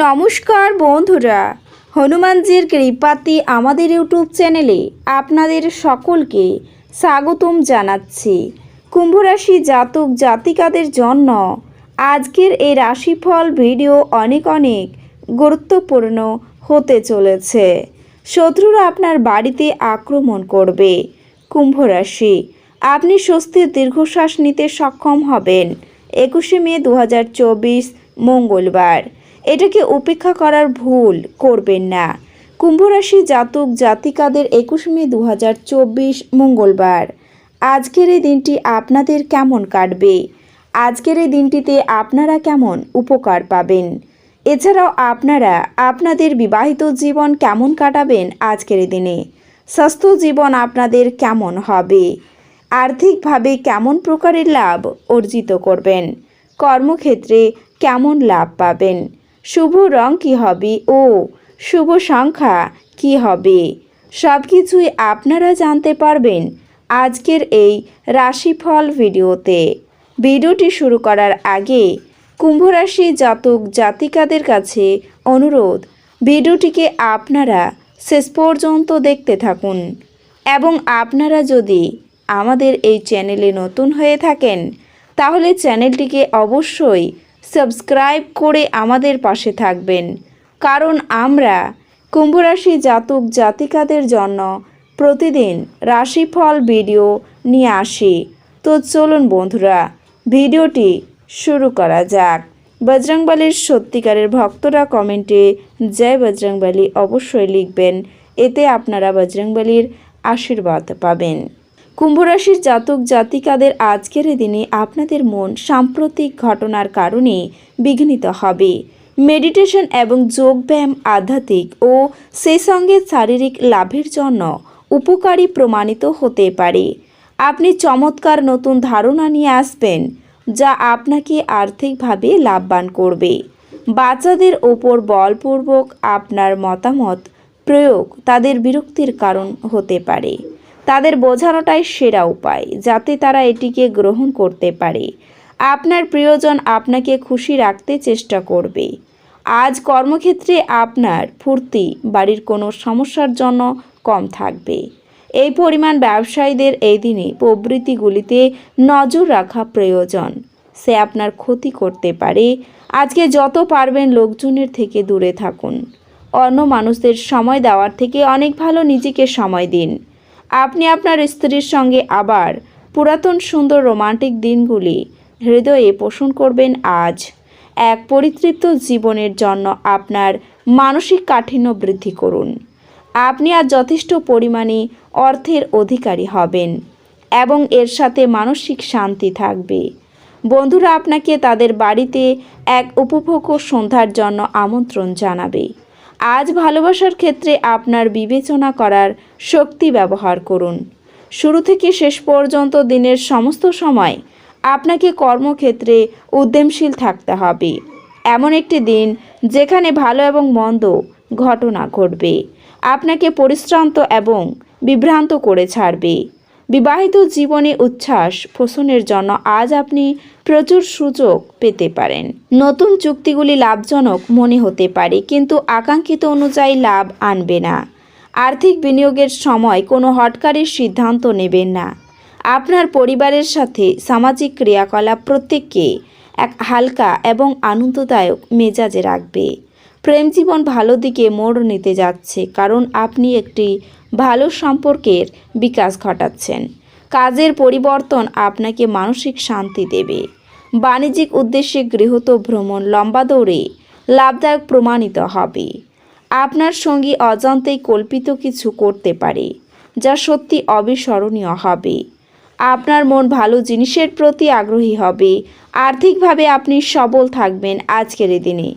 নমস্কার বন্ধুরা, হনুমানজির কৃপাতি আমাদের ইউটিউব চ্যানেলে আপনাদের সকলকে স্বাগতম জানাচ্ছি। কুম্ভরাশি জাতক জাতিকাদের জন্য আজকের এই রাশিফল ভিডিও অনেক অনেক গুরুত্বপূর্ণ হতে চলেছে। শত্রুরা আপনার বাড়িতে আক্রমণ করবে। কুম্ভরাশি, আপনি স্বস্তির দীর্ঘশ্বাস নিতে সক্ষম হবেন। একুশে মে দু হাজার চব্বিশ, মঙ্গলবার। এটাকে উপেক্ষা করার ভুল? করবেন না। কুম্ভরাশি জাতক জাতিকাদের একুশ মে দু হাজার চব্বিশ, মঙ্গলবার। আজকের এই দিনটি আপনাদের কেমন কাটবে? আজকের এই দিনটিতে আপনারা কেমন উপকার পাবেন? এছাড়াও আপনারা আপনাদের বিবাহিত জীবন কেমন কাটাবেন আজকের দিনে? স্বাস্থ্য জীবন আপনাদের কেমন হবে? আর্থিকভাবে কেমন প্রকারের লাভ অর্জিত করবেন? কর্মক্ষেত্রে কেমন লাভ পাবেন? শুভ রং কী হবে? ও, শুভ সংখ্যা কী হবে? সব কিছুই আপনারা জানতে পারবেন আজকের এই রাশিফল ভিডিওতে। ভিডিওটি শুরু করার আগে কুম্ভরাশি জাতক জাতিকাদের কাছে অনুরোধ, ভিডিওটিকে আপনারা শেষ পর্যন্ত দেখতে থাকুন এবং আপনারা যদি আমাদের এই চ্যানেলে নতুন হয়ে থাকেন, তাহলে চ্যানেলটিকে অবশ্যই সাবস্ক্রাইব করে আমাদের পাশে থাকবেন। কারণ আমরা কুম্ভরাশি জাতক জাতিকাদের জন্য প্রতিদিন রাশিফল ভিডিও নিয়ে আসি। তো চলুন বন্ধুরা, ভিডিওটি শুরু করা যাক। বজরংবলীর সত্যিকারের ভক্তরা কমেন্টে জয় বজরংবলী অবশ্যই লিখবেন। এতে আপনারা বজরংবলীর আশীর্বাদ পাবেন। কুম্ভরাশির জাতক জাতিকাদের আজকের দিনে আপনাদের মন সাম্প্রতিক ঘটনার কারণে বিঘ্নিত হবে। মেডিটেশন এবং যোগব্যায়াম আধ্যাত্মিক ও সেই সঙ্গে শারীরিক লাভের জন্য উপকারী প্রমাণিত হতে পারে। আপনি চমৎকার নতুন ধারণা নিয়ে আসবেন, যা আপনাকে আর্থিকভাবে লাভবান করবে। বাচ্চাদের ওপর বলপূর্বক আপনার মতামত প্রয়োগ তাদের বিরক্তির কারণ হতে পারে। তাদের বোঝানোটাই সেরা উপায়, যাতে তারা এটিকে গ্রহণ করতে পারে। আপনার প্রিয়জন আপনাকে খুশি রাখতে চেষ্টা করবে। আজ কর্মক্ষেত্রে আপনার ফুর্তি বাড়ির কোনো সমস্যার জন্য কম থাকবে। এই পরিমাণ ব্যবসায়ীদের এই দিনে প্রবৃত্তিগুলিতে নজর রাখা প্রয়োজন। সে আপনার ক্ষতি করতে পারে। আজকে যত পারবেন লোকজনের থেকে দূরে থাকুন। অন্য মানুষদের সময় দেওয়ার থেকে অনেক ভালো নিজেকে সময় দিন। আপনি আপনার স্ত্রীর সঙ্গে আবার পুরাতন সুন্দর রোমান্টিক দিনগুলি হৃদয়ে পোষণ করবেন আজ। এক পরিতৃপ্ত জীবনের জন্য আপনার মানসিক কাঠিন্য বৃদ্ধি করুন। আপনি আর যথেষ্ট পরিমাণে অর্থের অধিকারী হবেন এবং এর সাথে মানসিক শান্তি থাকবে। বন্ধুরা আপনাকে তাদের বাড়িতে এক উপভোগ্য সন্ধ্যার জন্য আমন্ত্রণ জানাবে। আজ ভালোবাসার ক্ষেত্রে আপনার বিবেচনা করার শক্তি ব্যবহার করুন। শুরু থেকে শেষ পর্যন্ত দিনের সমস্ত সময় আপনাকে কর্মক্ষেত্রে উদ্যমশীল থাকতে হবে। এমন একটি দিন যেখানে ভালো এবং মন্দ ঘটনা ঘটবে। আপনাকে পরিশ্রান্ত এবং বিভ্রান্ত করে ছাড়বে। বিবাহিত জীবনে উচ্ছ্বাস পোষণের জন্য আজ আপনি প্রচুর সুযোগ পেতে পারেন। নতুন চুক্তিগুলি লাভজনক মনে হতে পারে, কিন্তু আকাঙ্ক্ষিত অনুযায়ী লাভ আনবে না। আর্থিক বিনিয়োগের সময় কোনো হটকারের সিদ্ধান্ত নেবেন না। আপনার পরিবারের সাথে সামাজিক ক্রিয়াকলাপ প্রত্যেককে এক হালকা এবং আনন্দদায়ক মেজাজে রাখবে। প্রেম জীবন ভালো দিকে মোড় নিতে যাচ্ছে, কারণ আপনি একটি ভালো সম্পর্কের বিকাশ ঘটাচ্ছেন। কাজের পরিবর্তন আপনাকে মানসিক শান্তি দেবে। বাণিজ্যিক উদ্দেশ্যে গৃহত ভ্রমণ লম্বা দৌড়ে লাভদায়ক প্রমাণিত হবে। আপনার সঙ্গী অজান্তেই কল্পিত কিছু করতে পারে, যা সত্যি অবিস্মরণীয় হবে। আপনার মন ভালো জিনিসের প্রতি আগ্রহী হবে। আর্থিকভাবে আপনি সবল থাকবেন আজকের দিনে।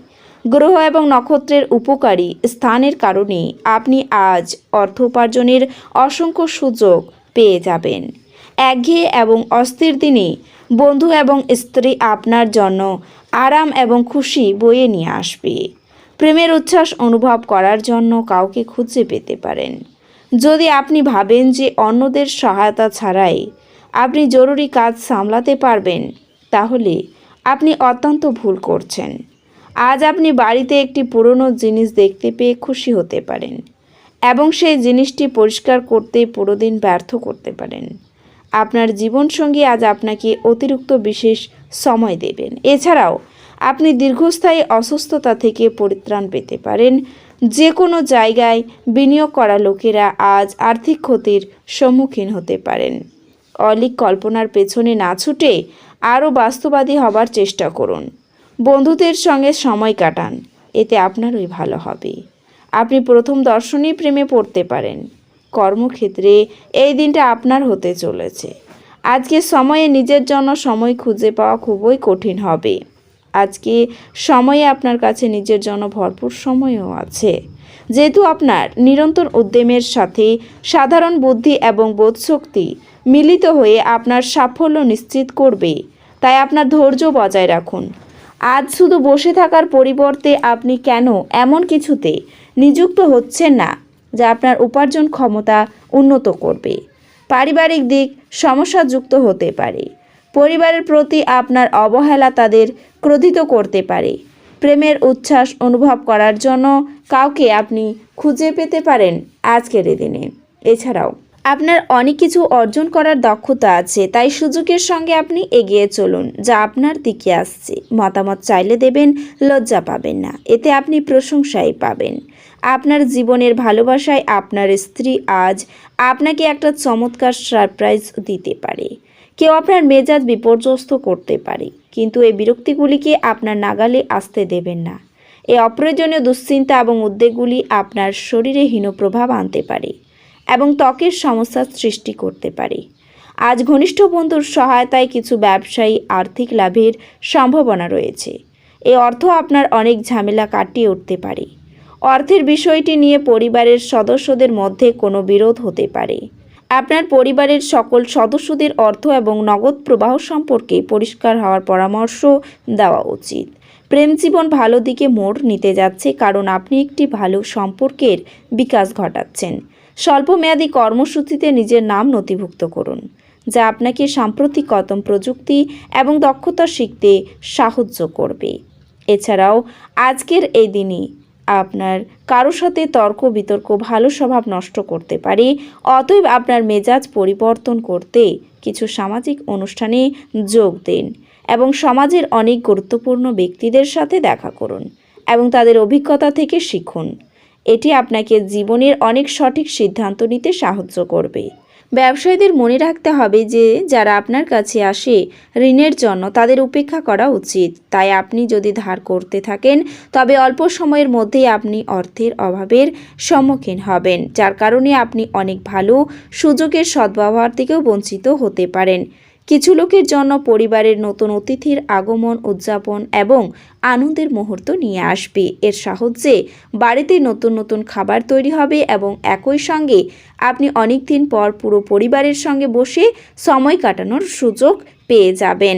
গ্রহ এবং নক্ষত্রের উপকারী স্থানের কারণে আপনি আজ অর্থ উপার্জনের অসংখ্য সুযোগ পেয়ে যাবেন। একঘেয়ে এবং অস্থির দিনে বন্ধু এবং স্ত্রী আপনার জন্য আরাম এবং খুশি বয়ে নিয়ে আসবে। প্রেমের উচ্ছ্বাস অনুভব করার জন্য কাউকে খুঁজে পেতে পারেন। যদি আপনি ভাবেন যে অন্যদের সহায়তা ছাড়াই আপনি জরুরি কাজ সামলাতে পারবেন, তাহলে আপনি অত্যন্ত ভুল করছেন। আজ আপনি বাড়িতে একটি পুরনো জিনিস দেখতে পেয়ে খুশি হতে পারেন এবং সেই জিনিসটি পরিষ্কার করতে পুরো দিন ব্যর্থ করতে পারেন। আপনার জীবনসঙ্গী আজ আপনাকে অতিরিক্ত বিশেষ সময় দেবেন। এছাড়াও, আপনি দীর্ঘস্থায়ী অসুস্থতা থেকে পরিত্রাণ পেতে পারেন। যে কোনো জায়গায় বিনিয়োগ করা লোকেরা আজ আর্থিক ক্ষতির সম্মুখীন হতে পারেন। অলিক কল্পনার পেছনে না ছুটে আরও বাস্তবাদী হবার চেষ্টা করুন। বন্ধুদের সঙ্গে সময় কাটান। এতে আপনারই ভালো হবে। আপনি প্রথম দর্শনেই প্রেমে পড়তে পারেন। কর্মক্ষেত্রে এই দিনটা আপনার হতে চলেছে। আজকে সময়ে নিজের জন্য সময় খুঁজে পাওয়া খুবই কঠিন হবে। আজকে সময়ে আপনার কাছে নিজের জন্য ভরপুর সময়ও আছে। যেহেতু আপনার নিরন্তর উদ্যমের সাথে সাধারণ বুদ্ধি এবং বোধশক্তি মিলিত হয়ে আপনার সাফল্য নিশ্চিত করবে, তাই আপনার ধৈর্য বজায় রাখুন। আজ শুধু বসে থাকার পরিবর্তে আপনি কেন এমন কিছুতে নিযুক্ত হচ্ছেন না, যা আপনার উপার্জন ক্ষমতা উন্নত করবে? পারিবারিক দিক সমস্যাযুক্ত হতে পারে। পরিবারের প্রতি আপনার অবহেলা তাদের ক্রোধিত করতে পারে। প্রেমের উচ্ছ্বাস অনুভব করার জন্য কাউকে আপনি খুঁজে পেতে পারেন আজকের দিনে। এছাড়াও আপনার অনেক কিছু অর্জন করার দক্ষতা আছে, তাই সুযোগের সঙ্গে আপনি এগিয়ে চলুন, যা আপনার দিকে আসছে। মতামত চাইলে দেবেন, লজ্জা পাবেন না, এতে আপনি প্রশংসাই পাবেন। আপনার জীবনের ভালোবাসায় আপনার স্ত্রী আজ আপনাকে একটা চমৎকার সারপ্রাইজ দিতে পারে। কেউ আপনার মেজাজ বিপর্যস্ত করতে পারে, কিন্তু এই বিরক্তিগুলিকে আপনার নাগালে আসতে দেবেন না। এই অপ্রয়োজনীয় দুশ্চিন্তা এবং উদ্বেগগুলি আপনার শরীরে হীন প্রভাব আনতে পারে। এবং ত্বকের সমস্যার সৃষ্টি করতে পারে। আজ ঘনিষ্ঠ বন্ধুর সহায়তায় কিছু ব্যবসায়ী আর্থিক লাভের সম্ভাবনা রয়েছে। এই অর্থ আপনার অনেক ঝামেলা কাটিয়ে উঠতে পারে। অর্থের বিষয়টি নিয়ে পরিবারের সদস্যদের মধ্যে কোনো বিরোধ হতে পারে। আপনার পরিবারের সকল সদস্যদের অর্থ এবং নগদ প্রবাহ সম্পর্কে পরিষ্কার হওয়ার পরামর্শ দেওয়া উচিত। প্রেম জীবন ভালো দিকে মোড় নিতে যাচ্ছে কারণ আপনি একটি ভালো সম্পর্কের বিকাশ ঘটাচ্ছেন। স্বল্পমেয়াদী কর্মসূচিতে নিজের নাম নথিভুক্ত করুন, যা আপনাকে সাম্প্রতিকতম প্রযুক্তি এবং দক্ষতা শিখতে সাহায্য করবে। এছাড়াও, আজকের এই দিনই আপনার কারও সাথে তর্ক, বিতর্ক, ভালো স্বভাব নষ্ট করতে পারে, অতএব আপনার মেজাজ পরিবর্তন করতে কিছু সামাজিক অনুষ্ঠানে যোগ দিন এবং সমাজের অনেক গুরুত্বপূর্ণ ব্যক্তিদের সাথে দেখা করুন এবং তাদের অভিজ্ঞতা থেকে শিখুন। এটি আপনাকে জীবনের অনেক সঠিক সিদ্ধান্ত নিতে সাহায্য করবে। ব্যবসায়ীদের মনে রাখতে হবে যে, যারা আপনার কাছে আসে, ঋণের জন্য তাদের উপেক্ষা করা উচিত। তাই আপনি যদি ধার করতে থাকেন, তবে অল্প সময়ের মধ্যেই আপনি অর্থের অভাবের সম্মুখীন হবেন, যার কারণে আপনি অনেক ভালো সুযোগের সদ্ব্যবহার থেকেও বঞ্চিত হতে পারেন। কিছু লোকের জন্য পরিবারের নতুন অতিথির আগমন, উদযাপন এবং আনন্দের মুহূর্ত নিয়ে আসবে। এর সাহায্যে বাড়িতে নতুন নতুন খাবার তৈরি হবে এবং একই সঙ্গে আপনি অনেক দিন পর পুরো পরিবারের সঙ্গে বসে সময় কাটানোর সুযোগ পেয়ে যাবেন।